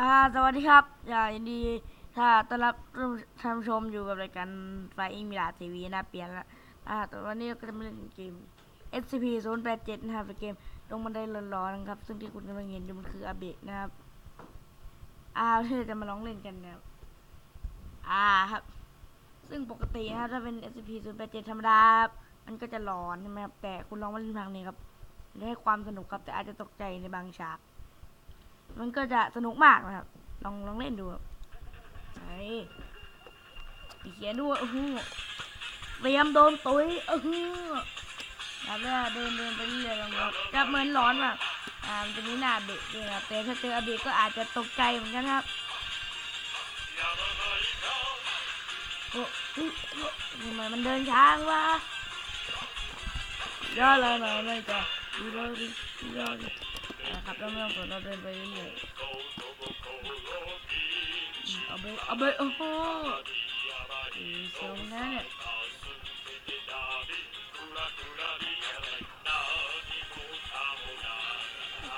อ่าสวัสดีครับอย่ายินดี ถ้าต้อนรับท่านผู้ชมอยู่กับรายการไฟอิงมิลาทีวีนะเปลี่ยนละอ่าแต่วันนี้เราก็จะมาเล่นเกม SCP 0 8 7นะครับเป็นเกมลงบันไดร้อนๆนะครับ ซึ่งที่คุณกำลังเห็นอยู่มันคืออาเบะนะครับ อ่าที่เราจะมาลองเล่นกันนะครับ อ่าครับ ซึ่งปกตินะครับถ้าเป็น SCP 0 8 7ธรรมดามันก็จะร้อนใช่ไหมครับแต่คุณลองมาเล่นทางนี้ครับจะให้ความสนุกครับแต่อาจจะตกใจในบางฉาก มันก็จะสนุกมากนะครับ ลองลองเล่นดูครับไอ้มีเขียนด้วยโอ้โหเตรียมโดนตุ้ยเออครับแล้วเดินเดินไปเรื่อยๆลองดูจะเหมือนร้อนมากอ่ามันจะมีหน้าเบะด้วยครับแต่ถ้าเจออเบะก็อาจจะตกใจเหมือนกันครับโอ้ยเฮ้ยทำไมมันเดินช้าวะย่อเลยหน่อยเลยจ้ะดูเลยดิดูเลยดิ นะครับเราไม่ต้องกดเราเดินไปเรื่อยๆอืมเอาไปเอาไปโอ้โหเสียวนะเนี่ย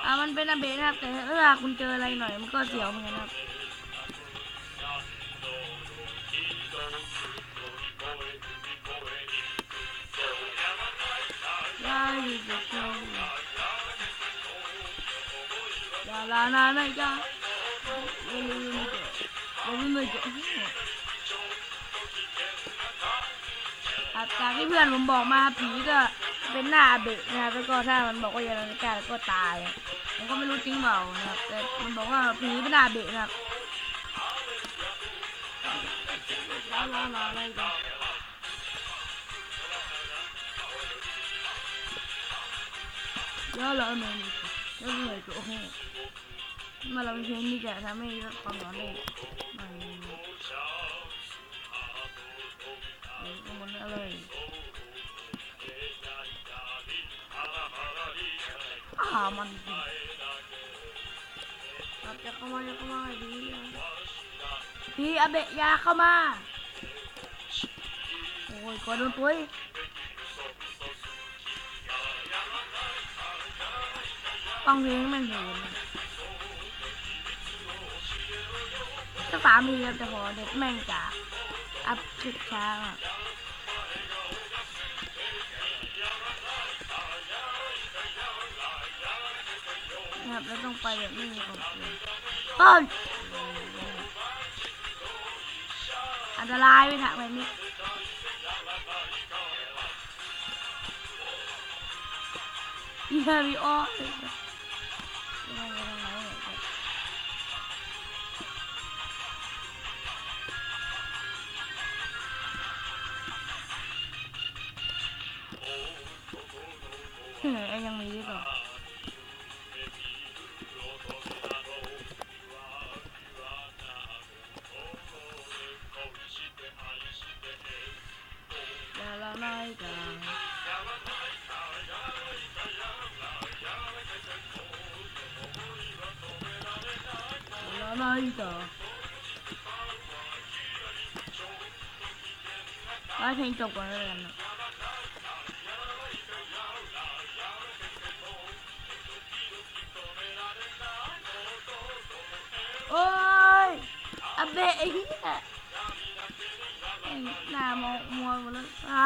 อ่ามันเป็นอาเบะนะครับแต่ถ้าคุณเจออะไรหน่อยมันก็เสียวเหมือนกันครับ Ya la na na ya. Ini juga. ครับจาที่เพื่อนผมบอกมาผีก็เป็นหน้าเบะนะครับแล้วก็ถ้ามันบอกว่าอย่างนั้นกาแล้วก็ตายผมก็ไม่รู้จริงเปล่านะครับแต่มันบอกว่าผีเป็นหน้าเบะนะครับลาลาลาอะไรกันยาลาเมนิกาแล้ เลยก็โอ้โหมาเราเป็นเพลงที่จะทำให้ลดความร้อนได้ไม่เอ้ยก็มันอะไรอ่ามันจริงเราจะเข้ามาจะเข้ามาดีพี่อาเบะยาเข้ามา โอ้ยกดโดนตัวอีกฟังเพลงมันเห็ สามทีครับจะพอเด็ดแม่งจาอัพคลิปช้าอะนะครับแล้วต้องไปแบบไม่มีความเสี่ยงเอ้ยอันตรายไปทางแบบนี้ยี่ห้อวีออ เฮ้ยยังมีดีกว่าอย่าละน้อยกันอย่าละน้อยกันไว้เพลงจบก่อนแล้วกันนะ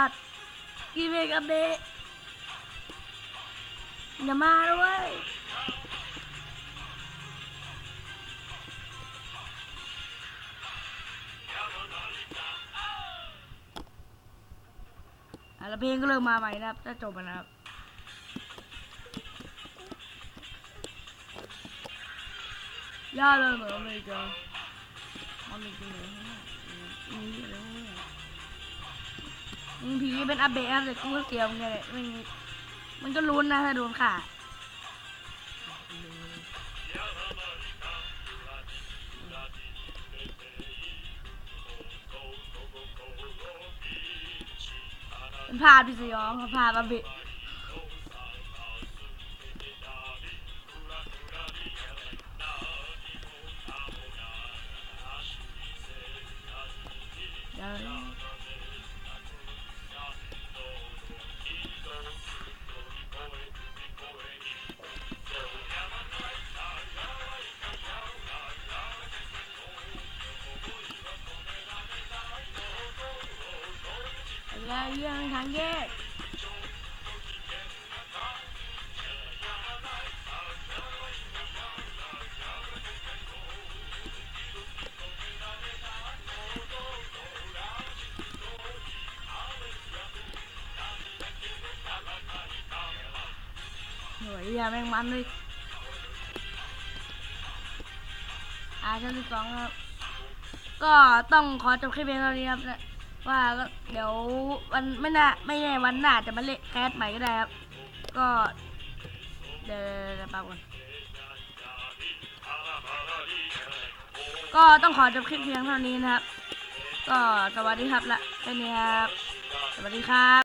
สัตว์กีเบกอาเบะอย่ามาด้วยอะแล้วเพลงก็เริ่มมาใหม่นะครับจะจบนะครับย่าเลยเหมือนอเมริกาอเมริกาเลยนี่อะไรวะเนี่ย มึงผีเป็นอาเบะแต่กูก็เสียวมึงไงมึงมันก็ลุ้นนะถ้าโดนขาเป็นภาพที่สยองครับภาพอาเบะางแยก หน่วยยาแมงมันเลยอ่าชั้นที่สองครับ ก็ต้องขอจบคลิปเพียงเท่านี้ครับนะ ว่าเดี๋ยววันไม่น่าไม่แน่วันหน้าจะมาเล่นแคสใหม่ก็ได้ครับ ก็เดี๋ยวปก่อนก็ต้องขอจบคลิปเพียงเท่านี้นะครับ ก็สวัสดีครับละแค่นี้ครับ สวัสดีครับ